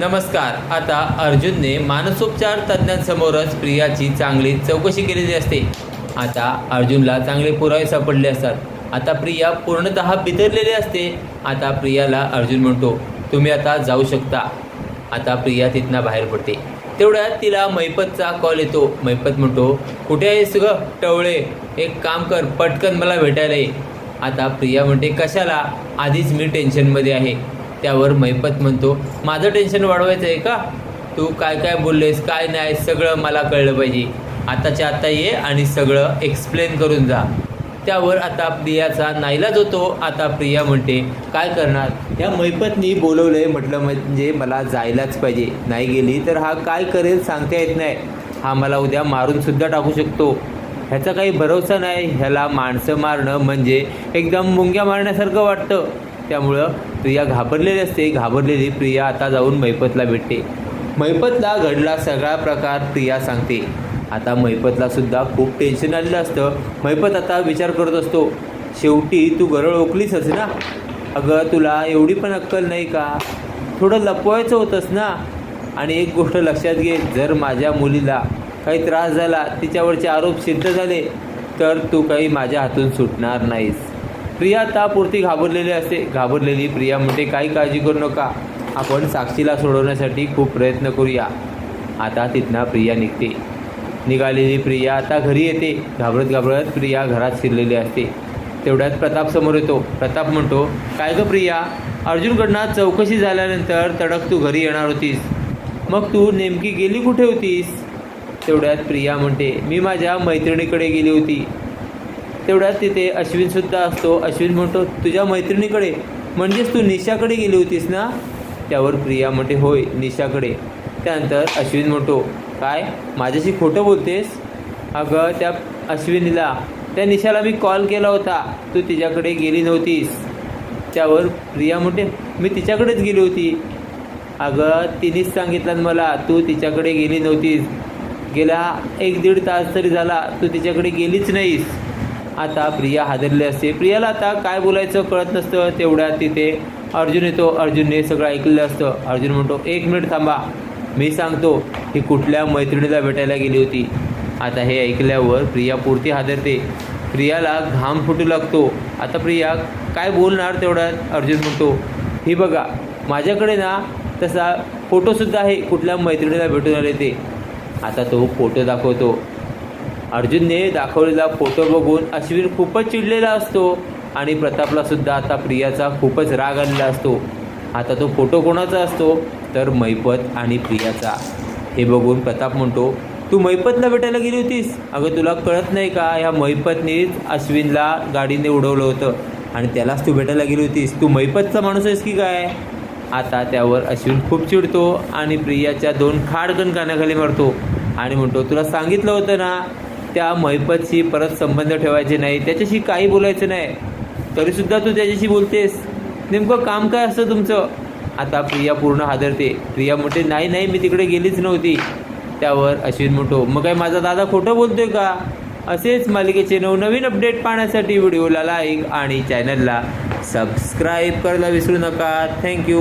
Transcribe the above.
नमस्कार आता अर्जुनने मानसोपचार तज्ज्ञांसमोरच प्रियाची चांगली चौकशी केलेली असते. आता अर्जुनला चांगले पुरावे सापडले असतात. आता प्रिया पूर्णतः बितरलेली असते. आता प्रियाला अर्जुन म्हणतो तुम्ही आता जाऊ शकता. आता प्रिया तिथनं बाहेर पडते. तेवढ्यात तिला मैपतचा कॉल येतो. मैपत म्हणतो कुठे आहेस ग टवळे? एक काम कर पटकन मला भेटायला ये. आता प्रिया म्हणते कशाला? आधीच मी टेन्शनमध्ये आहे. त्यावर मैपत म्हणतो माझं टेन्शन वाढवायचं आहे का? तू काय काय बोललेस काय नाही सगळं मला कळलं पाहिजे. आताच्या आता ये आणि सगळं एक्सप्लेन करून जा. त्यावर आता प्रियाचा नाईलाज होतो. आता प्रिया म्हणते काय करणार? या मैपतनी बोलवलंय म्हटलं म्हणजे मला जायलाच पाहिजे. नाही गेली तर हा काय करेल सांगता येत नाही. हा मला उद्या मारून सुद्धा टाकू शकतो. ह्याचा काही भरोसा नाही. ह्याला माणसं मारणं म्हणजे एकदम मुंग्या मारण्यासारखं वाटतं. त्यामुळं प्रिया घाबरलेली असते. घाबरलेली प्रिया आता जाऊन मैपतला भेटते. मैपतला घडला सगळा प्रकार प्रिया सांगते. आता मैपतला सुद्धा खूप टेन्शन आलेलं असतं. मैपत आता विचार करत असतो शेवटी तू गरळ ओकलीसच ना? अगं तुला एवढी पण अक्कल नाही का? थोडं लपवायचं होतंस ना? आणि एक गोष्ट लक्षात घे जर माझ्या मुलीला काही त्रास झाला तिच्यावरचे आरोप सिद्ध झाले तर तू काही माझ्या हातून सुटणार नाहीस. प्रिया तापुरती घाबरलेली असते. घाबरलेली प्रिया म्हणते काही काळजी करू नका. आपण साक्षीला सोडवण्यासाठी खूप प्रयत्न करूया. आता तिथनं प्रिया निघते. निघालेली प्रिया आता घरी येते. घाबरत घाबरत प्रिया घरात शिरलेली असते. तेवढ्यात प्रताप समोर येतो. प्रताप म्हणतो काय गं प्रिया? अर्जुनकडनं चौकशी झाल्यानंतर तडक तू घरी येणार होतीस. मग तू नेमकी गेली कुठे होतीस? तेवढ्यात प्रिया म्हणते मी माझ्या मैत्रिणीकडे गेली होती. तेवढ्यात तिथे अश्विनसुद्धा असतो. अश्विन म्हणतो तुझ्या मैत्रिणीकडे म्हणजेच तू निशाकडे गेली होतीस ना? त्यावर प्रिया म्हणते होय निशाकडे. त्यानंतर अश्विन म्हणतो काय माझ्याशी खोटं बोलतेस? अगं त्या अश्विनीला त्या निशाला मी कॉल केला होता. तू तिच्याकडे गेली नव्हतीस. त्यावर प्रिया म्हणते मी तिच्याकडेच गेली होती. अगं तिनेच सांगितलं मला तू तिच्याकडे गेली नव्हतीस. गेला एक दीड तास तरी झाला तू तिच्याकडे गेलीच नाहीस. आता प्रिया हादरली असते. प्रियाला आता काय बोलायचं कळत नसतं. तेवढ्यात तिथे अर्जुन येतो. अर्जुनने सगळं ऐकलेलं असतं. अर्जुन म्हणतो एक मिनिट थांबा. मी सांगतो ही कुठल्या मैत्रिणीला भेटायला गेली होती. आता हे ऐकल्यावर प्रिया पुरती हादरते. प्रियाला घाम फुटू लागतो. आता प्रिया काय बोलणार तेवढ्यात? अर्जुन म्हणतो ही बघा माझ्याकडे ना तसा फोटोसुद्धा आहे. कुठल्या मैत्रिणीला भेटून आले ते. आता तो फोटो दाखवतो. अर्जुनने दाखवलेला फोटो बघून अश्विन खूपच चिडलेला असतो आणि प्रतापला सुद्धा आता प्रियाचा खूपच राग आलेला असतो. आता तो फोटो कोणाचा असतो? तर मैपत आणि प्रियाचा. हे बघून प्रताप म्हणतो तू मैपतला भेटायला गेली होतीस? अगं तुला कळत नाही का? ह्या मैपतनीच अश्विनला गाडीने उडवलं होतं आणि त्यालाच तू भेटायला गेली होतीस. तू मैपतचा माणूस आहेस की काय? आता त्यावर अश्विन खूप चिडतो आणि प्रियाच्या दोन खाडकन कानाखाली मारतो आणि म्हणतो तुला सांगितलं होतं ना त्या महिपतशी परत संबंध ठेवायचे नाही त्याच्याशी काही बोलायचं नाही. तरीसुद्धा तू त्याच्याशी बोलतेस. नेमकं काम काय असतं तुमचं? आता प्रिया पूर्ण हादरते. प्रिया म्हणते नाही नाही मी तिकडे गेलीच नव्हती. त्यावर अश्विन म्हणतो मग काय माझा दादा खोटं बोलतोय का? असेच मालिकेचे नवनवीन अपडेट पाहण्यासाठी व्हिडिओला लाईक आणि चॅनलला सबस्क्राईब करायला विसरू नका. थँक्यू